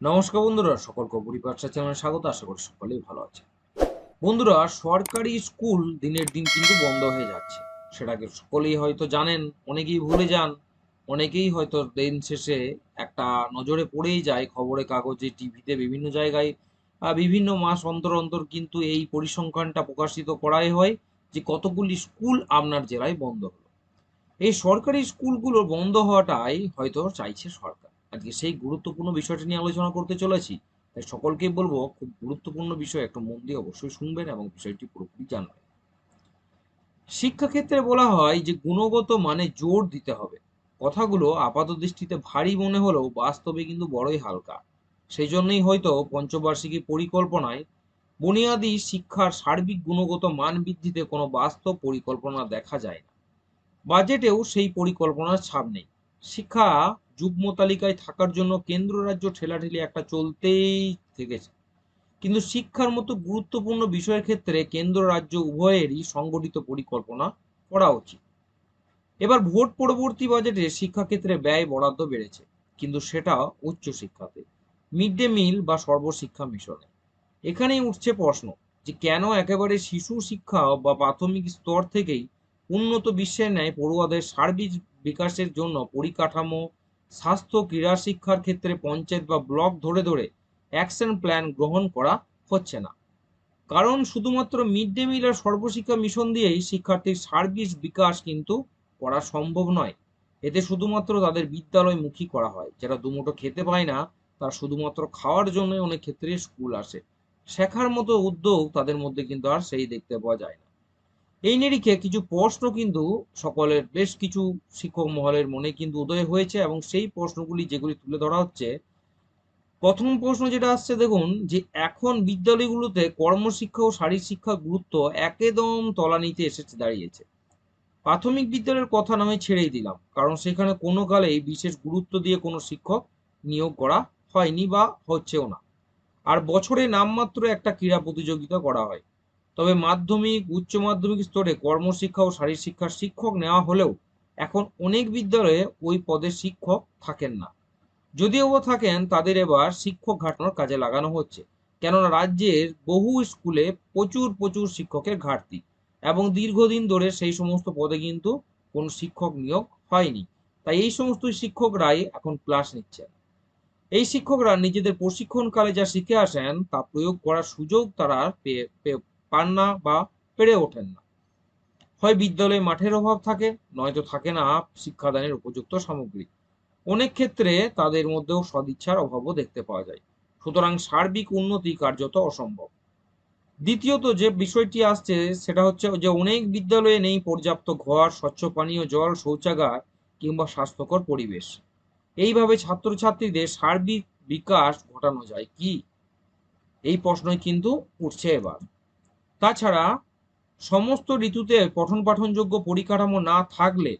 নমস্কার বন্ধুরা সকল কবুরি পাঠশা চ্যানেলে স্বাগত, আশা করি সকলেই ভালো আছে বন্ধুরা, সরকারি স্কুল দিনের দিন কিন্তু বন্ধ হয়ে যাচ্ছে। সেটাকে সকলেই হয়তো জানেন, অনেকেই ভুলে যান, অনেকেই হয়তো দিন শেষে একটা নজরে পড়েই যায় খবরে, কাগজে, টিভিতে, বিভিন্ন জায়গায় বিভিন্ন মাস অন্তর অন্তর কিন্তু এই পরিসংখ্যানটা প্রকাশিত করাই হয় যে কতগুলি স্কুল আপনার জেলায় বন্ধ হলো। এই সরকারি স্কুলগুলো বন্ধ হওয়াটাই হয়তো চাইছে সরকার। আজকে সেই গুরুত্বপূর্ণ বিষয়টা নিয়ে আলোচনা করতে চলেছি। তাই সকলকেই বলব, খুব গুরুত্বপূর্ণ বিষয়, একটু মন দিয়ে অবশ্যই শুনবেন এবং বিষয়টি পুরোপুরি জানবেন। শিক্ষাক্ষেত্রে বলা হয় যে, গুণগত মানে জোর দিতে হবে। কথাগুলো আপাত দৃষ্টিতে ভারী মনে হলেও বাস্তবে কিন্তু বড়ই হালকা। সেই জন্যই হয়তো পঞ্চবার্ষিকী পরিকল্পনায় বুনিয়াদী শিক্ষার সার্বিক গুণগত মান বৃদ্ধিতে কোনো বাস্তব পরিকল্পনা দেখা যায় না। বাজেটেও সেই পরিকল্পনার ছাপ নেই। শিক্ষা যুগ্ম তালিকায় থাকার জন্য কেন্দ্র রাজ্য ঠেলাঠেলি একটা চলতেই থেকেছে। কিন্তু শিক্ষার মতো গুরুত্বপূর্ণ বিষয়ের ক্ষেত্রে কেন্দ্র রাজ্য উভয়েরই সংগঠিত পরিকল্পনা করা উচিত। এবার ভোট পরবর্তী বাজেটে শিক্ষাক্ষেত্রে ব্যয় বরাদ্দ বেড়েছে, কিন্তু সেটা উচ্চ শিক্ষাতে, মিড ডে মিল বা সর্বশিক্ষা মিশনে। এখানেই উঠছে প্রশ্ন যে কেন একেবারে শিশু শিক্ষা বা প্রাথমিক স্তর থেকেই উন্নত বিশ্বের ন্যায় পড়ুয়াদের সার্বিক বিকাশের জন্য পরিকাঠামো স্বাস্থ্য, ক্রীড়া শিক্ষার ক্ষেত্রে পঞ্চায়েত বা ব্লক ধরে ধরে অ্যাকশন প্ল্যান গ্রহণ করা হচ্ছে না। কারণ শুধুমাত্র মিড ডে মিল আর সর্বশিক্ষা মিশন দিয়েই শিক্ষার্থীর সার্বিক বিকাশ কিন্তু করা সম্ভব নয়। এতে শুধুমাত্র তাদের বিদ্যালয়মুখী করা হয়, যারা দুমুঠো খেতে পায় না, তার শুধুমাত্র খাওয়ার জন্য অনেক ক্ষেত্রে স্কুল আসে। শেখার মতো উদ্যোগ তাদের মধ্যে কিন্তু আর সেই দেখতে পাওয়া যায় না। এই নিরিখে কিছু প্রশ্ন কিন্তু সকলের, বেশ কিছু শিক্ষক মহলের মনে কিন্তু উদয় হয়েছে এবং সেই প্রশ্নগুলি যেগুলি তুলে ধরা হচ্ছে, প্রথম প্রশ্ন যেটা আসছে দেখুন, যে এখন বিদ্যালয়গুলোতে কর্মশিক্ষা ও শারীর শিক্ষার গুরুত্ব একদম তলানিতে এসেছে, দাঁড়িয়েছে। প্রাথমিক বিদ্যালয়ের কথা নামে ছেড়েই দিলাম, কারণ সেখানে কোনো কালেই বিশেষ গুরুত্ব দিয়ে কোনো শিক্ষক নিয়োগ করা হয়নি বা হচ্ছেও না। আর বছরে নামমাত্র একটা ক্রীড়া প্রতিযোগিতা করা হয়। তবে মাধ্যমিক, উচ্চ মাধ্যমিক স্তরে কর্মশিক্ষা ও শারীর শিক্ষার শিক্ষক নেওয়া হলেও এখন অনেক বিদ্যালয়ে ওই পদে শিক্ষক থাকেন না। যদিও থাকেন, তাদের এবার শিক্ষক ঘাটানোর কাজে লাগানো হচ্ছে। কেননা রাজ্যের বহু স্কুলে প্রচুর প্রচুর শিক্ষকের ঘাটতি এবং দীর্ঘদিন ধরে সেই সমস্ত পদে কিন্তু কোনো শিক্ষক নিয়োগ হয়নি। তাই এই সমস্ত শিক্ষকরাই এখন ক্লাস নিচ্ছেন। এই শিক্ষকরা নিজেদের প্রশিক্ষণকালে যা শিখে আসেন, তা প্রয়োগ করার সুযোগ তারা পেয়ে পান না বা পেরে ওঠেন না। হয় বিদ্যালয়ে মাঠের অভাব থাকে, নয়তো থাকে না শিক্ষাদানের উপযুক্ত সামগ্রী। অনেক ক্ষেত্রে তাদের মধ্যেও সদিচ্ছার অভাবও দেখতে পাওয়া যায়। সুতরাং সার্বিক উন্নতি কার্যত অসম্ভব। দ্বিতীয়ত যে বিষয়টি আসছে, সেটা হচ্ছে যে অনেক বিদ্যালয়ে নেই পর্যাপ্ত ঘর, স্বচ্ছ পানীয় জল, শৌচাগার কিংবা স্বাস্থ্যকর পরিবেশ। এইভাবে ছাত্রছাত্রীদের সার্বিক বিকাশ ঘটানো যায় কি? এই প্রশ্নই কিন্তু উঠছে এবার। তাছাড়া সমস্ত ঋতুতে পঠন পাঠনযোগ্য পরিকাঠামো না থাকলে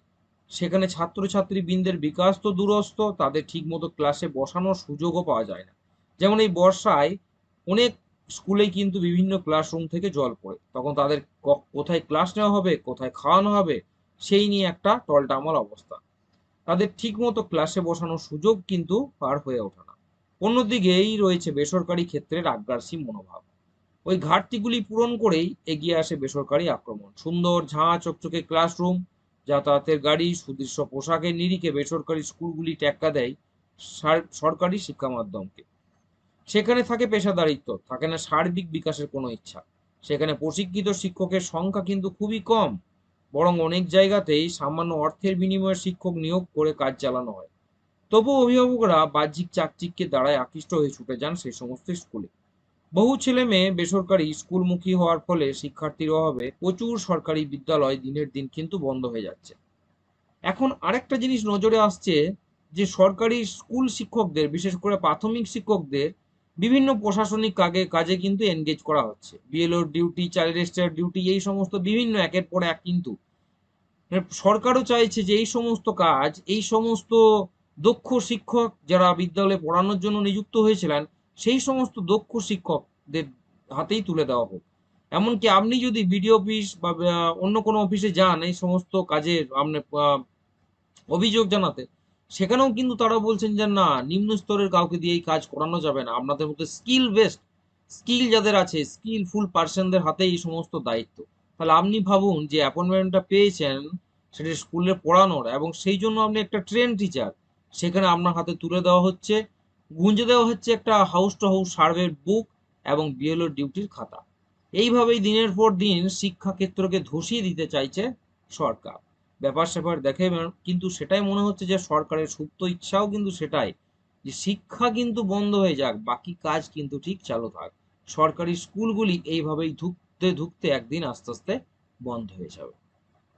সেখানে ছাত্রছাত্রী বৃন্দের বিকাশ তো দূরস্থ তাদের ঠিকমতো ক্লাসে বসানোর সুযোগও পাওয়া যায় না। যেমন এই বর্ষায় অনেক স্কুলেই কিন্তু বিভিন্ন ক্লাসরুম থেকে জল পড়ে। তখন তাদের কোথায় ক্লাস নেওয়া হবে, কোথায় খাওয়ানো হবে, সেই নিয়ে একটা টলটামাল অবস্থা। তাদের ঠিকমতো ক্লাসে বসানোর সুযোগ কিন্তু পার হয়ে ওঠে না। অন্যদিকে এই রয়েছে বেসরকারি ক্ষেত্রের আগ্রাসী মনোভাব। ওই ঘাটতিগুলি পূরণ করেই এগিয়ে আসে বেসরকারি আক্রমণ। সুন্দর ঝাঁ চকচকে ক্লাসরুম, যাতায়াতের গাড়ি, সুদৃশ্য পোশাকের নিরিখে বেসরকারি স্কুলগুলি টেক্কা দেয় সরকারি শিক্ষা মাধ্যমকে। সেখানে থাকে পেশাদারিত্ব, থাকে না সার্বিক বিকাশের কোনো ইচ্ছা। সেখানে প্রশিক্ষিত শিক্ষকের সংখ্যা কিন্তু খুবই কম, বরং অনেক জায়গাতেই সামান্য অর্থের বিনিময়ে শিক্ষক নিয়োগ করে কাজ চালানো হয়। তবু অভিভাবকরা বাহ্যিক চাকচিক্যের দ্বারাই আকৃষ্ট হয়ে ছুটে যান সেই সমস্ত স্কুলে। বহু ছেলে মেয়ে বেসরকারি স্কুলমুখী হওয়ার ফলে শিক্ষার্থীর অভাবে প্রচুর সরকারি বিদ্যালয় দিনের দিন কিন্তু বন্ধ হয়ে যাচ্ছে। এখন আরেকটা জিনিস নজরে আসছে যে সরকারি স্কুল শিক্ষকদের, বিশেষ করে প্রাথমিক শিক্ষকদের, বিভিন্ন প্রশাসনিক কাজে কাজে কিন্তু এনগেজ করা হচ্ছে। বিএলওর ডিউটি চাইল্ড রেজিস্টার ডিউটি এই সমস্ত বিভিন্ন একের পর এক কিন্তু মানে সরকারও চাইছে যে এই সমস্ত কাজ, এই সমস্ত দক্ষ শিক্ষক যারা বিদ্যালয়ে পড়ানোর জন্য নিযুক্ত হয়েছিলেন সেই সমস্ত দক্ষ শিক্ষকদের হাতেই তুলে দেওয়া হোক। এমনকি আপনি যদি বিডিও অফিস বা অন্য কোনো অফিসে যান, এই সমস্ত কাজের আপনি অভিযোগ জানাতে, সেখানেও কিন্তু তারা বলছেন যে, না, নিম্ন স্তরের কাউকে দিয়ে এই কাজ করানো যাবে না। আপনাদের মধ্যে স্কিল বেস্ট স্কিল যাদের আছে স্কিলফুল পার্সনদের হাতে এই সমস্ত দায়িত্ব। তাহলে আপনি ভাবুন যে অ্যাপয়েন্টমেন্টটা পেয়েছেন, সেটা স্কুলে পড়ানোর, এবং সেই জন্য আপনি একটা ট্রেন টিচার সেখানে আপনার হাতে তুলে দেওয়া হচ্ছে। গুঁজে দেওয়া হচ্ছে একটা হাউস টু হাউস সার্ভের বুক এবং বিএলও ডিউটির খাতা। এইভাবেই দিনের পর দিন শিক্ষা ক্ষেত্রকে ধসিয়ে দিতে চাইছে সরকার। ব্যাপার স্যাপার দেখে কিন্তু সেটাই মনে হচ্ছে যে সরকারের সুপ্ত ইচ্ছাও কিন্তু সেটাই, যে শিক্ষা কিন্তু বন্ধ হয়ে যাক, বাকি কাজ কিন্তু ঠিক চালু থাক। সরকারি স্কুলগুলি এইভাবেই ধুকতে ধুকতে একদিন আস্তে আস্তে বন্ধ হয়ে যাবে।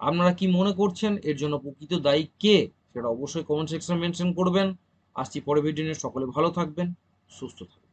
আপনারা কি মনে করছেন? এর জন্য প্রকৃত দায়ী কে? সেটা অবশ্যই কমেন্ট সেকশনে মেনশন করবেন। আসছি পরের ভিডিও নিয়ে। সকলে ভালো থাকবেন সুস্থ থাকবেন।